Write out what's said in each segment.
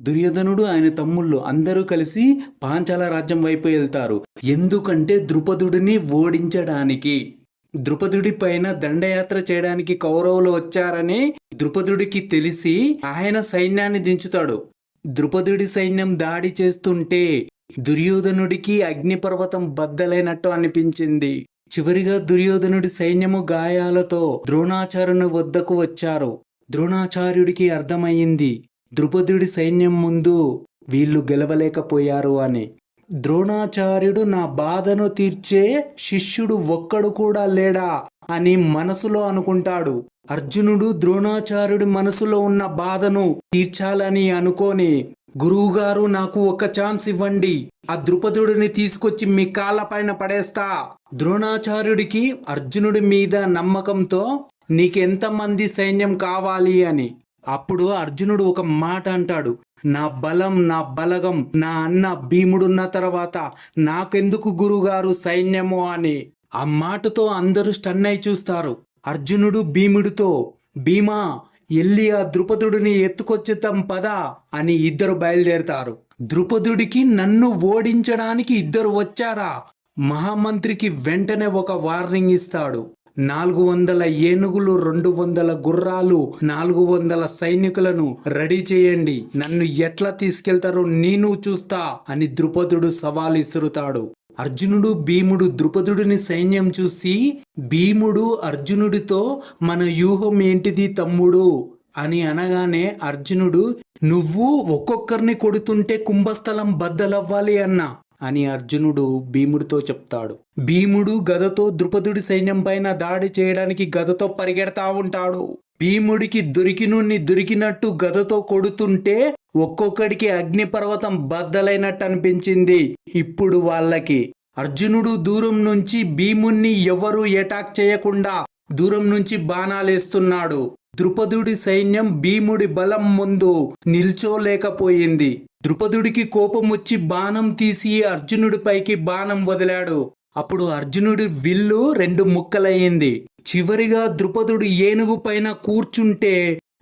దుర్యోధనుడు ఆయన తమ్ముళ్ళు అందరూ కలిసి పాంచాల రాజ్యం వైపు వెళ్తారు. ఎందుకంటే ద్రుపదుడిని ఓడించడానికి ద్రుపదుడి పైన దండయాత్ర చేయడానికి కౌరవులు వచ్చారని ద్రుపదుడికి తెలిసి ఆయన సైన్యాన్ని దించుతాడు. ద్రుపదుడి సైన్యం దాడి చేస్తుంటే దుర్యోధనుడికి అగ్నిపర్వతం బద్దలైనట్టు అనిపించింది. చివరిగా దుర్యోధనుడి సైన్యము గాయాలతో ద్రోణాచార్యుని వద్దకు వచ్చారు. ద్రోణాచార్యుడికి అర్థమయ్యింది ద్రుపదుడి సైన్యం ముందు వీళ్ళు గెలవలేకపోయారు అని. ద్రోణాచార్యుడు నా బాధను తీర్చే శిష్యుడు ఒక్కడు కూడా లేడా అని మనసులో అనుకుంటాడు. అర్జునుడు ద్రోణాచార్యుడి మనసులో ఉన్న బాధను తీర్చాలని అనుకోని గురువుగారు నాకు ఒక ఛాన్స్ ఇవ్వండి ఆ ద్రుపదుడిని తీసుకొచ్చి మీ కాళ్ళపైన పడేస్తా. ద్రోణాచార్యుడికి అర్జునుడి మీద నమ్మకంతో నీకెంతమంది సైన్యం కావాలి అని. అప్పుడు అర్జునుడు ఒక మాట అంటాడు నా బలం నా బలగం నా అన్న భీముడున్న తర్వాత నాకెందుకు గురుగారు సైన్యము అని? ఆ మాటతో అందరూ స్టన్ అయి చూస్తారు. అర్జునుడు భీముడితో భీమా ఎల్లి ఆ ద్రుపదుడిని ఎత్తుకొచ్చుతాం పదా అని ఇద్దరు బయలుదేరతారు. ద్రుపదుడికి నన్ను ఓడించడానికి ఇద్దరు వచ్చారా? మహామంత్రికి వెంటనే ఒక వార్నింగ్ ఇస్తాడు. నాలుగు వందల ఏనుగులు రెండు వందల గుర్రాలు నాలుగు వందల సైనికులను రెడీ చేయండి. నన్ను ఎట్లా తీసుకెళ్తారో నేను చూస్తా అని ద్రుపదుడు సవాల్ ఇసురుతాడు. అర్జునుడు భీముడు ద్రుపదుడిని సైన్యం చూసి భీముడు అర్జునుడితో మన వ్యూహం ఏంటిది తమ్ముడు అని అనగానే అర్జునుడు నువ్వు ఒక్కొక్కరిని కొడుతుంటే కుంభస్థలం బద్దలవ్వాలి అన్నా. అని అర్జునుడు భీముడితో చెప్తాడు. భీముడు గదతో ద్రుపదుడి సైన్యం పైన దాడి చేయడానికి గదతో పరిగెడతా ఉంటాడు. భీముడికి దొరికినుని దొరికినట్టు గదతో కొడుతుంటే ఒక్కొక్కడికి అగ్నిపర్వతం బద్దలైనట్టు అనిపించింది ఇప్పుడు వాళ్ళకి. అర్జునుడు దూరం నుంచి భీముణ్ణి ఎవరు ఎటాక్ చేయకుండా దూరం నుంచి బాణాలేస్తున్నాడు ద్రుపదుడి సైన్యం భీముడి బలం ముందు నిల్చోలేకపోయింది. ద్రుపదుడికి కోపం వచ్చి బాణం తీసి అర్జునుడిపైకి బాణం వదిలాడు. అప్పుడు అర్జునుడి విల్లు రెండు ముక్కలయ్యింది. చివరిగా ద్రుపదుడు ఏనుగు పైన కూర్చుంటే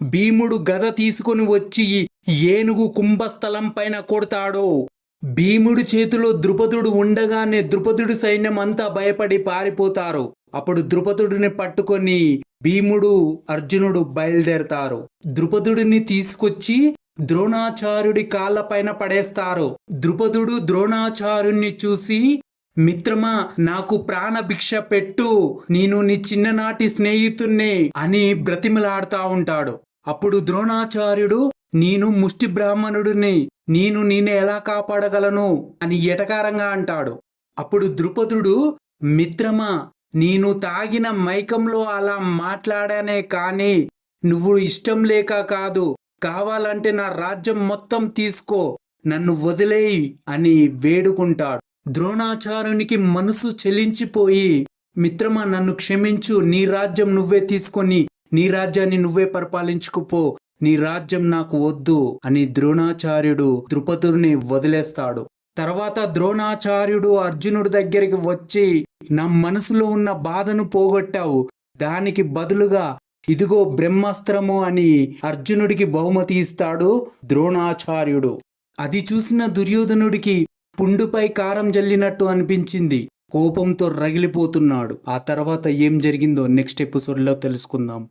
భీముడు గద తీసుకొని వచ్చి ఏనుగు కుంభస్థలం పైన కొడతాడు. భీముడి చేతిలో ద్రుపదుడు ఉండగానే ద్రుపదుడి సైన్యం అంతా భయపడి పారిపోతారు. అప్పుడు ద్రుపదుడిని పట్టుకొని భీముడు అర్జునుడు బయలుదేరతారు. ద్రుపదుడిని తీసుకొచ్చి ద్రోణాచార్యుడి కాళ్ళపైన పడేస్తారు. ద్రుపదుడు ద్రోణాచార్యుణ్ణి చూసి మిత్రమా నాకు ప్రాణభిక్ష పెట్టు. నేను నీ చిన్ననాటి స్నేహితుణ్ణి అని బ్రతిమలాడుతా ఉంటాడు. అప్పుడు ద్రోణాచార్యుడు నేను ముష్టి బ్రాహ్మణుడిని. నేను నిన్ను ఎలా కాపాడగలను? అని ఎటకారంగా అంటాడు. అప్పుడు ద్రుపదుడు మిత్రమా నేను తాగిన మైకంలో అలా మాట్లాడానే కానీ నువ్వు ఇష్టం లేక కాదు. కావాలంటే నా రాజ్యం మొత్తం తీసుకో నన్ను వదిలేయి అని వేడుకుంటాడు. ద్రోణాచార్యునికి మనసు చెలించిపోయి మిత్రమా నన్ను క్షమించు నీ రాజ్యం నువ్వే తీసుకొని నీ రాజ్యాన్ని నువ్వే పరిపాలించుకుపో నీ రాజ్యం నాకు వద్దు అని ద్రోణాచార్యుడు ద్రుపదుడిని వదిలేస్తాడు. తర్వాత ద్రోణాచార్యుడు అర్జునుడి దగ్గరికి వచ్చి నా మనసులో ఉన్న బాధను పోగొట్టావు. దానికి బదులుగా ఇదిగో బ్రహ్మాస్త్రము అని అర్జునుడికి బహుమతి ఇస్తాడు ద్రోణాచార్యుడు. అది చూసిన దుర్యోధనుడికి పుండుపై కారం జల్లినట్టు అనిపించింది. కోపంతో రగిలిపోతున్నాడు. ఆ తర్వాత ఏం జరిగిందో నెక్స్ట్ ఎపిసోడ్లో తెలుసుకుందాం.